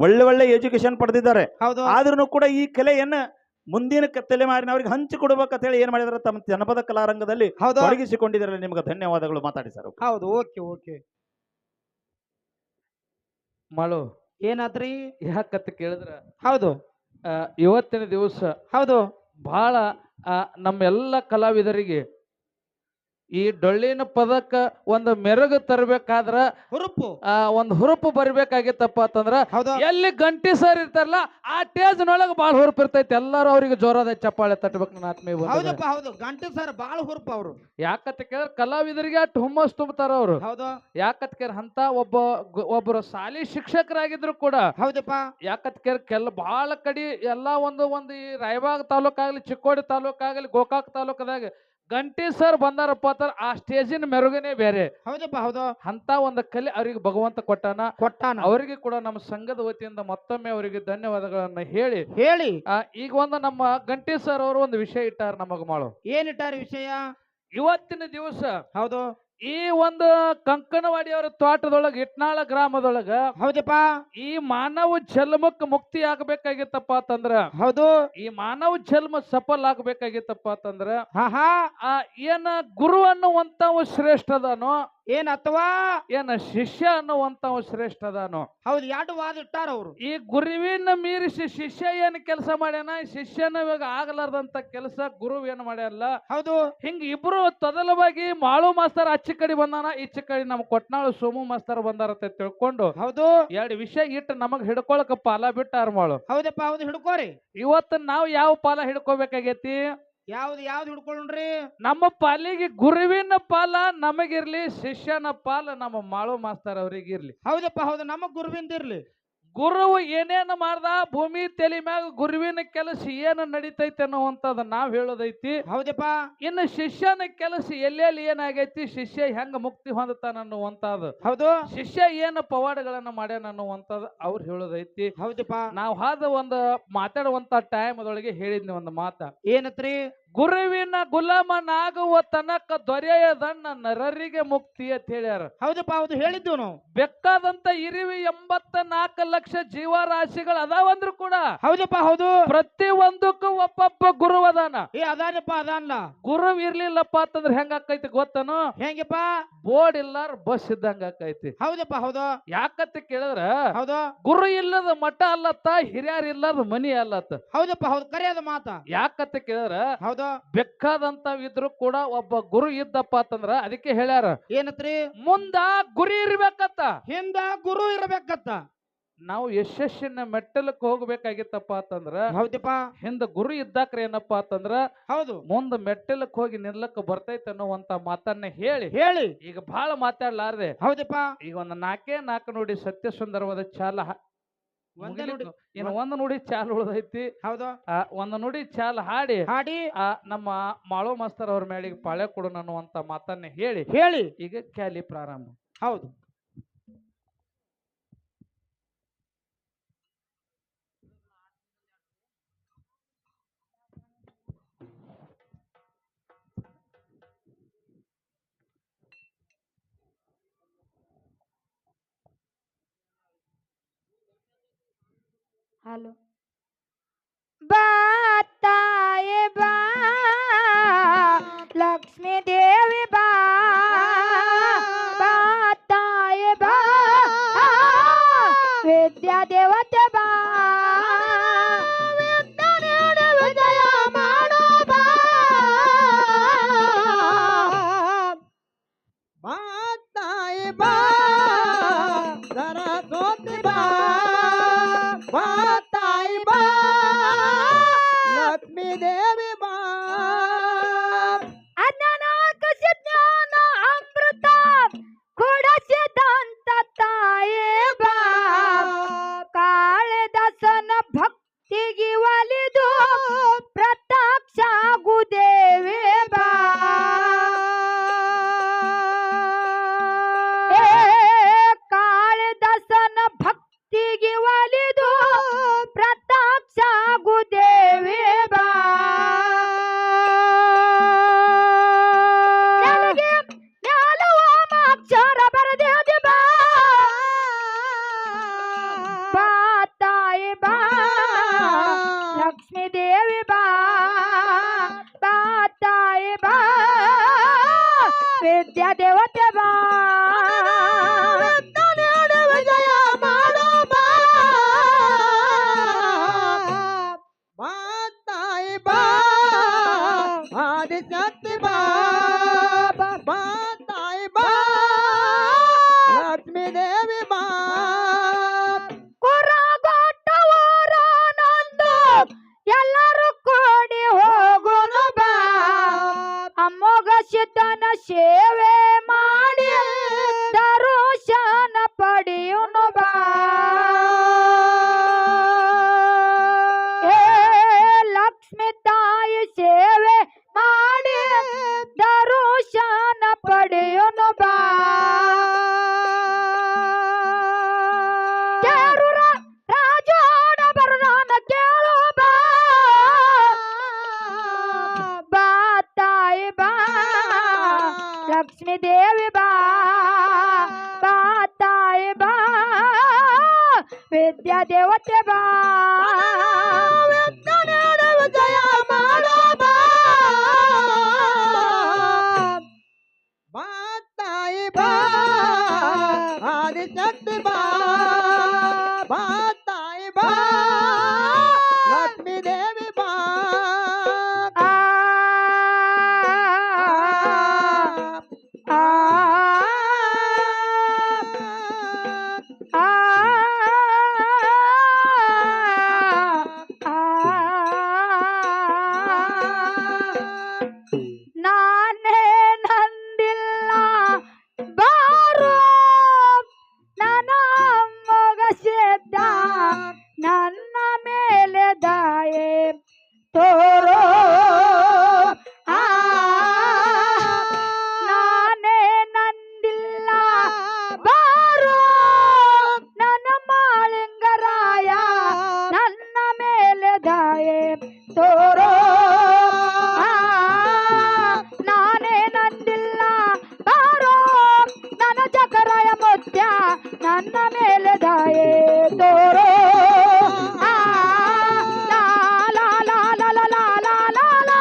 ಒಳ್ಳೆ ಒಳ್ಳೆ ಎಜುಕೇಶನ್ ಪಡೆದಿದ್ದಾರೆ. ಹೌದು. ಆದ್ರೂ ಕೂಡ ಈ ಕಲೆಯನ್ನ ಮುಂದಿನ ಕ- ತಲೆಮಾರಿನವರಿಗೆ ಹಂಚಿ ಅಂತ ಹೇಳಿ ಏನ್ ಮಾಡಿದಾರೆ? ತಮ್ಮ ಜನಪದ ಕಲಾರಂಗದಲ್ಲಿ ಹೌದು. ತೊಡಗಿಸಿಕೊಂಡಿದ್ದಾರೆ ನಿಮ್ಗೆ ಧನ್ಯವಾದಗಳು ಮಾತಾಡಿ ಸರ್. ಹೌದು ಓಕೆ ಓಕೆ. ಮಳು ಏನಾದ್ರಿ? ಯಾಕತ್ತ ಕೇಳಿದ್ರ ಹೌದು. ಇವತ್ತಿನ ದಿವಸ ಹೌದು. ಬಹಳ ಆ, ನಮ್ಮೆಲ್ಲ ಕಲಾವಿದರಿಗೆ ಈ ಡೊಳ್ಳಿನ ಪದಕ್ಕ ಒಂದು ಮೆರುಗು ತರಬೇಕಾದ್ರ ಹುರುಪು. ಆ ಒಂದು ಹುರುಪು ಬರ್ಬೇಕಾಗಿತ್ತಪ್ಪ ಅಂತಂದ್ರ ಹೌದು? ಎಲ್ಲಿ ಗಂಟಿ ಸರ್ ಇರ್ತಾರಲ್ಲ ಆ ಟೇಜ್ನೊಳಗೆ ಭಾಳ ಹುರುಪು ಇರ್ತೈತಿ. ಎಲ್ಲರೂ ಅವ್ರಿಗೆ ಜೋರಾದ ಚಪ್ಪಾಳೆ ತಟ್ಟಬೇಕು ನನ್ನ ಆತ್ಮೀಯ ಬಂಧುಗಳೇ. ಹೌದಪ್ಪ ಹೌದು. ಗಂಟಿ ಸರ್ ಬಾಳ ಹುರುಪು ಅವ್ರು. ಯಾಕಂತ ಕೇಳಿದ್ರೆ ಕಲಾವಿದರಿಗೆ ಅಷ್ಟು ಹುಮ್ಮಸ್ ತುಂಬತಾರ ಅವ್ರು. ಹೌದು. ಯಾಕಂತ ಅಂತ ಒಬ್ಬ ಗ- ಒಬ್ಬರು ಶಾಲಿ ಶಿಕ್ಷಕರಾಗಿದ್ರು ಕೂಡ ಹೌದಪ್ಪ. ಯಾಕಂತ ಕೇರ್ ಕೆಲ ಬಹಳ ಕಡಿ ಎಲ್ಲಾ ಒಂದು ಒಂದು ಈ ರಾಯಬಾಗ್ ತಾಲೂಕಾಗ್ಲಿ ಚಿಕ್ಕೋಡಿ ತಾಲೂಕಾಗ್ಲಿ ಗೋಕಾಕ್ ತಾಲೂಕದಾಗ ಗಂಟಿ ಸರ್ ಬಂದಾರಪ್ಪ ಅಂತ ಆ ಸ್ಟೇಜಿನ ಮೆರುಗನೆ ಬೇರೆ. ಹೌದಪ್ಪ ಹೌದು. ಅಂತ ಒಂದು ಕಲೆ ಅವ್ರಿಗೆ ಭಗವಂತ ಕೊಟ್ಟಾನ. ಕೊಟ್ಟಾನ. ಅವರಿಗೆ ಕೂಡ ನಮ್ಮ ಸಂಘದ ವತಿಯಿಂದ ಮತ್ತೊಮ್ಮೆ ಅವರಿಗೆ ಧನ್ಯವಾದಗಳನ್ನ ಹೇಳಿ. ಹೇಳಿ. ಆ, ಈಗ ಒಂದು ನಮ್ಮ ಗಂಟಿ ಸರ್ ಅವರು ಒಂದು ವಿಷಯ ಇಟ್ಟಾರ ನಮಗ ಮಾಡು. ಏನಿಟ್ಟಾರ ವಿಷಯ? ಇವತ್ತಿನ ದಿವಸ ಹೌದು. ಈ ಒಂದು ಕಂಕನವಾಡಿಯವರ ತೋಟದೊಳಗ ಇಟ್ನಾಳ ಗ್ರಾಮದೊಳಗ ಹೌದಪ್ಪ. ಈ ಮಾನವ ಜನ್ಮಕ್ಕೆ ಮುಕ್ತಿ ಆಗ್ಬೇಕಾಗಿತ್ತಪ್ಪ ಅಂತಂದ್ರ ಹೌದು. ಈ ಮಾನವ ಜನ್ಮ ಸಫಲ ಆಗ್ಬೇಕಾಗಿತ್ತಪ್ಪ ಅಂತಂದ್ರ ಹಾ ಏನ ಗುರು ಅನ್ನುವಂತ ಶ್ರೇಷ್ಠ ಅದಾನೋ ಏನ್ ಅಥವಾ ಏನ ಶಿಷ್ಯ ಅನ್ನುವಂತ ಶ್ರೇಷ್ಠ ಅದಾನು ಹೌದು ಎರಡು ವಾದ ಇಟ್ಟಾರ ಅವರು. ಈ ಗುರುವಿನ ಮೀರಿಸಿ ಶಿಷ್ಯ ಏನ್ ಕೆಲಸ ಮಾಡ್ಯಾನ? ಶಿಷ್ಯನ ಇವಾಗ ಆಗಲಾರ್ದಂತ ಕೆಲಸ ಗುರು ಏನ್ ಮಾಡ್ಯಲ್ಲ ಹೌದು. ಹಿಂಗ ಇಬ್ರು ತೊದಲವಾಗಿ ಮಾಳು ಮಾಸ್ತರ್ ಅಚ್ಚ ಕಡೆ ಬಂದಾನ ಈಚೆ ಕಡೆ ನಮ್ ಕೊಟ್ನಾಳು ಸೋಮು ಮಾಸ್ತರ್ ಬಂದಾರ ಅಂತ ತಿಳ್ಕೊಂಡು ಹೌದು. ಎರಡು ವಿಷಯ ಇಟ್ಟು ನಮಗ್ ಹಿಡ್ಕೊಳಕ ಪಾಲ ಬಿಟ್ಟಾರ ಮಾಳು. ಹೌದಪ್ಪ ಹೌದು ಹಿಡ್ಕೋರಿ. ಇವತ್ತು ನಾವು ಯಾವ ಪಾಲ ಹಿಡ್ಕೋಬೇಕಾಗೈತಿ? ಯಾವ್ದು ಯಾವ್ದು ಹಿಡ್ಕೊಳ್ಳ್ರಿ ನಮ್ಮ ಪಾಲಿಗೆ ಗುರುವಿನ ಪಾಲ ನಮಗಿರ್ಲಿ ಶಿಷ್ಯನ ಪಾಲ ನಮ್ಮ ಮಾಳು ಮಾಸ್ತರ್ ಅವ್ರಿಗಿರ್ಲಿ. ಹೌದಪ್ಪ ಹೌದು. ನಮ್ಮ ಗುರುವಿಂದ ಇರ್ಲಿ. ಗುರುವು ಏನೇನು ಮಾಡ್ದ ಭೂಮಿ ತಲೆ ಮ್ಯಾಗ ಗುರುವಿನ ಕೆಲಸ ಏನು ನಡೀತೈತೆ ಅನ್ನುವಂಥದ್ದು ನಾವ್ ಹೇಳೋದೈತಿ. ಹೌದಪ್ಪ. ಇನ್ನು ಶಿಷ್ಯನ ಕೆಲಸ ಎಲ್ಲೆಲ್ಲಿ ಏನಾಗೈತಿ ಶಿಷ್ಯ ಹೆಂಗ ಮುಕ್ತಿ ಹೊಂದತಾನ ಅನ್ನುವಂಥದ್ದು ಹೌದು. ಶಿಷ್ಯ ಏನು ಪವಾಡಗಳನ್ನ ಮಾಡ್ಯಾನ ಅನ್ನುವಂಥದ್ದು ಅವ್ರು ಹೇಳೋದೈತಿ. ಹೌದಪ್ಪ. ನಾವು ಹಾದ ಒಂದು ಮಾತಾಡುವಂತ ಟೈಮ್ ಅದೊಳಗೆ ಹೇಳಿದ್ನಿ ಒಂದು ಮಾತ. ಏನತ್ರಿ? ಗುರುವಿನ ಗುಲಾಮನಾಗುವ ತನಕ ದೊರೆಯದಣ್ಣ ನರರಿಗೆ ಮುಕ್ತಿ ಅಂತ ಹೇಳ್ಯಾರ. ಹೌದಪ್ಪ ಹೌದು ಹೇಳಿದ್ದು ನಾವು ಬೇಕಾದಂತ ಇರಿವಿ ಎಂಬತ್ತ ನಾಲ್ಕು ಲಕ್ಷ ಜೀವರಾಶಿಗಳು ಅದಾವಂದ್ರು ಕೂಡ ಹೌದಪ್ಪ ಹೌದು. ಪ್ರತಿ ಒಂದಕ್ಕೂ ಒಬ್ಬೊಬ್ಬ ಗುರು ಅದಾನ. ಏ ಅದಾನಪ್ಪ ಅದಾನ ಗುರು ಇರ್ಲಿಲ್ಲಪ್ಪ ಅಂತಂದ್ರೆ ಹೆಂಗ ಆಕೈತಿ ಗೊತ್ತನು? ಹೆಂಗಪ್ಪ? ಬೋರ್ಡ್ ಇಲ್ಲಾರ ಬಸ್ ಇದ್ದಂಗ ಆಕೈತಿ. ಹೌದಪ್ಪ ಹೌದು. ಯಾಕಂತ ಕೇಳಿದ್ರ? ಹೌದು. ಗುರು ಇಲ್ಲದ ಮಠ ಅಲ್ಲತ್ತ ಹಿರಿಯರ್ ಇಲ್ಲದ ಮನಿ ಅಲ್ಲತ್ತ. ಹೌದಪ್ಪ ಹೌದು ಕರೆಯದ ಮಾತ. ಯಾಕಂತ ಕೇಳಿದ್ರ? ಹೌದು. ಬೇಕಾದಂತ ಇದ್ರು ಕೂಡ ಒಬ್ಬ ಗುರು ಇದ್ದಪ್ಪ ಅಂತಂದ್ರ ಅದಕ್ಕೆ ಹೇಳ್ಯಾರ ಏನತ್ರಿ? ಮುಂದ ಗುರಿ ಇರ್ಬೇಕತ್ತ. ಹಿಂದ ಗುರು ಇರ್ಬೇಕತ್ತ. ನಾವು ಯಶಸ್ಸಿನ ಮೆಟ್ಟಲಕ್ಕೆ ಹೋಗ್ಬೇಕಾಗಿತ್ತಪ್ಪ ಅಂತಂದ್ರ ಹೌದಪ್ಪ. ಹಿಂದ ಗುರು ಇದ್ದಾಕ್ರ ಏನಪ್ಪಾ ಅಂತಂದ್ರ ಹೌದು. ಮುಂದ ಮೆಟ್ಟಲಕ್ಕೆ ಹೋಗಿ ನಿಲ್ಲಕ್ಕೆ ಬರ್ತೈತೆ ಅನ್ನುವಂತ ಮಾತನ್ನ ಹೇಳಿ. ಹೇಳಿ. ಈಗ ಬಹಳ ಮಾತಾಡ್ಲಾರ್ದೆ. ಹೌದಪ್ಪ. ಈಗ ಒಂದ್ ನಾಲ್ಕೇ ನಾಲ್ಕು ನೋಡಿ ಸತ್ಯ ಸುಂದರವಾದ ಚಾಲ ಹ- ಒಂದೇ. ನುಡಿ ಚಾಲ್ ಉಳ್ದೈತಿ. ಹೌದು. ಒಂದು ನುಡಿ ಚಾಲ್ ಹಾಡಿ. ಹಾಡಿ. ನಮ್ಮ ಮಾಳೋ ಮಾಸ್ತರ್ ಅವ್ರ ಮೇಳಿಗೆ ಪಾಳೆ ಕೊಡು ಅನ್ನುವಂತ ಮಾತನ್ನ ಹೇಳಿ. ಹೇಳಿ. ಈಗ ಕ್ಯಾಲಿ ಪ್ರಾರಂಭ. ಹೌದು. हेलो। बताए बा लक्ष्मी देवी बा बताए बा विद्या देवते बा। ವಿದ್ಯಾ ದೇವತೆ ಬಾ ಜಯ ಮಾಡೋಬಾ ಬಾ ತಾಯಿ ಬಾ ಆದಿಶಕ್ತಿ ಬಾ ನನ್ನ ಮೇಲೆ ದಾಯೆ ತೋರೋ la la la la la la la la